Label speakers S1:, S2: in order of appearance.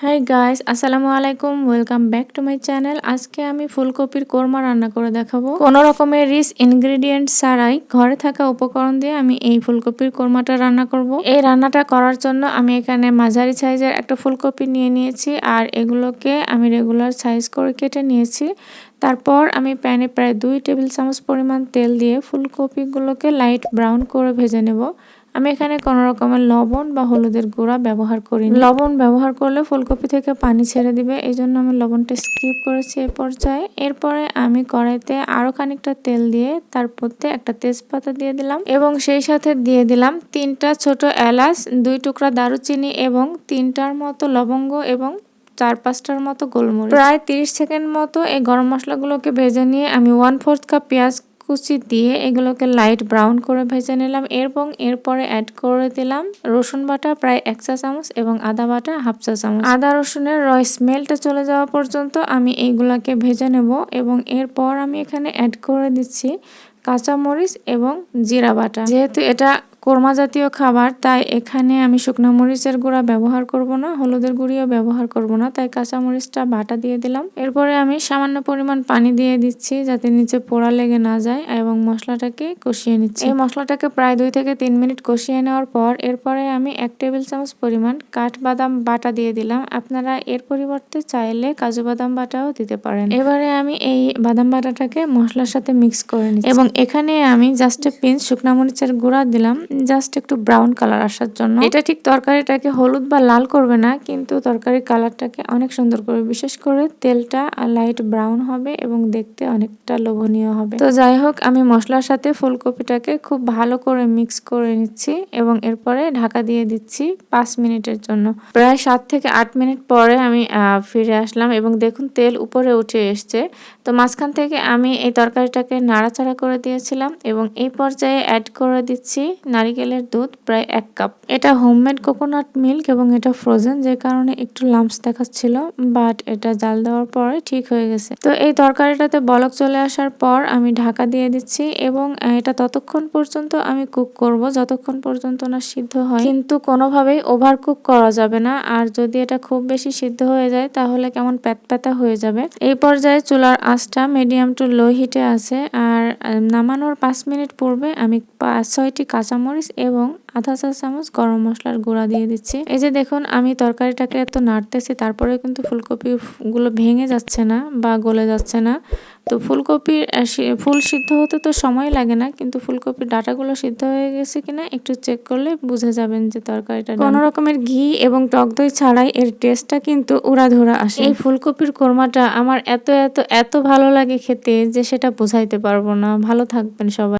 S1: High guys আসসালামু আলাইকুম welcome back to my channel আজকে আমি ফুলকপির কোরমা রান্না করে দেখাবো। কোন রকমের রিচ ইনগ্রেডিয়েন্ট ছাড়াই ঘরে থাকা উপকরণ দিয়ে আমি এই ফুলকপির কোরমাটা রান্না করব। এই রান্নাটা করার জন্য আমি এখানে মাঝারি সাইজের একটা ফুলকপি নিয়ে নিয়েছি আর এগুলোকে আমি রেগুলার সাইজ করে কেটে নিয়েছি। তারপর আমি প্যানে প্রায় দুই টেবিল চামচ পরিমাণ তেল দিয়ে ফুলকপিগুলোকে লাইট ব্রাউন করে ভেজে নেব। আমি এখানে কোনো রকমের লবণ বা হলুদের গুঁড়া ব্যবহার করি লবণ ব্যবহার করলে ফুলকপি থেকে পানি ছেড়ে দিবে এই জন্য আমি লবণটা স্কিপ করেছি এ পর্যায়ে। এরপরে আমি কড়াইতে আরও খানিকটা তেল দিয়ে তার মধ্যে একটা তেজপাতা দিয়ে দিলাম এবং সেই সাথে দিয়ে দিলাম তিনটা ছোট এলাচ, দুই টুকরা দারুচিনি এবং তিনটার মতো লবঙ্গ এবং চার পাঁচটার মতো গোলমরিচ। প্রায় তিরিশ সেকেন্ড মতো এই গরম মশলাগুলোকে ভেজে নিয়ে আমি ওয়ান ফোর্থ কাপ পেঁয়াজ কুচি দিয়ে এগুলোকে লাইট ব্রাউন করে ভেজে নিলাম। এবং এরপরে অ্যাড করে দিলাম রসুন বাটা প্রায় এক চা চামচ এবং আদা বাটা হাফ চা চামচ। আদা রসুনের রয় স্মেলটা চলে যাওয়া পর্যন্ত আমি এইগুলাকে ভেজে নেব এবং এরপর আমি এখানে অ্যাড করে দিচ্ছি কাঁচামরিচ এবং জিরা বাটা। যেহেতু এটা কোরমা জাতীয় খাবার, তাই এখানে আমি শুকনো মরিচের গুঁড়া ব্যবহার করব না, হলুদের গুঁড়িও ব্যবহার করব না, তাই কাঁচা মরিচটা বাটা দিয়ে দিলাম। এরপরে আমি সামান্য পরিমাণ পানি দিয়ে দিচ্ছি যাতে নিচে পোড়া লেগে না যায় এবং মশলাটাকে কষিয়ে নিচ্ছি। এই মশলাটাকে প্রায় দুই থেকে তিন মিনিট কষিয়ে নেওয়ার পর এরপরে আমি এক টেবিল চামচ পরিমাণ কাঠবাদাম বাটা দিয়ে দিলাম। আপনারা এর পরিবর্তে চাইলে কাজু বাদাম বাটাও দিতে পারেন। এবারে আমি এই বাদাম বাটাটাকে মশলার সাথে মিক্স করে নিচ্ছি। এবং এখানে আমি জাস্ট পিঞ্চ শুকনা মরিচের গুঁড়া দিলাম। জাস্ট একটু ব্রাউন কালার আসার জন্য। এটা ঠিক তরকারিটাকে হলুদ বা লাল করবে না, কিন্তু তরকারির কালারটাকে অনেক সুন্দর করবে। বিশেষ করে তেলটা লাইট ব্রাউন হবে এবং দেখতে অনেকটা লোভনীয় হবে। তো যাই হোক, আমি মশলার সাথে ফুলকপিটাকে খুব ভালো করে মিক্স করে নিচ্ছি এবং এরপরে ঢাকা দিয়ে দিচ্ছি পাঁচ মিনিটের জন্য। প্রায় সাত থেকে আট মিনিট পরে আমি ফিরে আসলাম এবং দেখুন তেল উপরে উঠে এসছে। তো মাঝখান থেকে আমি এই তরকারিটাকে নাড়াচাড়া করে দিয়েছিলাম এবং এই পর্যায়ে অ্যাড করে দিচ্ছি নারিকেলের দুধ, প্রায় এক কাপ। এটা হোমমেড কোকোনাট মিল্ক এবং এটা ফ্রোজেন যে কারণে একটু লাম্পস দেখাচ্ছিল বাট এটা জাল দেওয়ার পরে ঠিক হয়ে গেছে। তো এই তরকারিটাতে বলক চলে আসার পর আমি ঢাকা দিয়ে দিচ্ছি এবং এটা ততক্ষণ পর্যন্ত আমি কুক করব, যতক্ষণ পর্যন্ত না সিদ্ধ হয়। কিন্তু কোনোভাবেই ওভার কুক করা যাবে না, আর যদি এটা খুব বেশি সিদ্ধ হয়ে যায়, তাহলে কেমন প্যাতপ্যাতা হয়ে যাবে। এই পর্যায়ে চুলার আঁচটা মিডিয়াম টু লো হিটে আছে, আর নামানোর পাঁচ মিনিট পূর্বে আমি পাঁচ ছয়টি কাঁচামরিচ এবং আধা চা চামচ গরম মশলার গুঁড়া দিয়ে দিচ্ছি। এই যে দেখুন আমি তরকারিটাকে এত নাড়তেছি তারপরে কিন্তু ফুলকপি গুলো ভেঙে যাচ্ছে না বা গলে যাচ্ছে না। তো ফুলকপির ফুল সিদ্ধ হতে তো সময় লাগে না কিন্তু ফুলকপির ডাটাগুলো সিদ্ধ হয়ে গেছে কিনা একটু চেক করলে বুঝে যাবেন যে তরকারিটা কোনো রকমের ঘি এবং টক দই ছাড়াই এর টেস্টটা কিন্তু উড়াধুরা আসে। এই ফুলকপির কোরমাটা আমার এত এত এত ভালো লাগে খেতে যে সেটা বোঝাইতে পারব না। ভালো থাকবেন সবাই।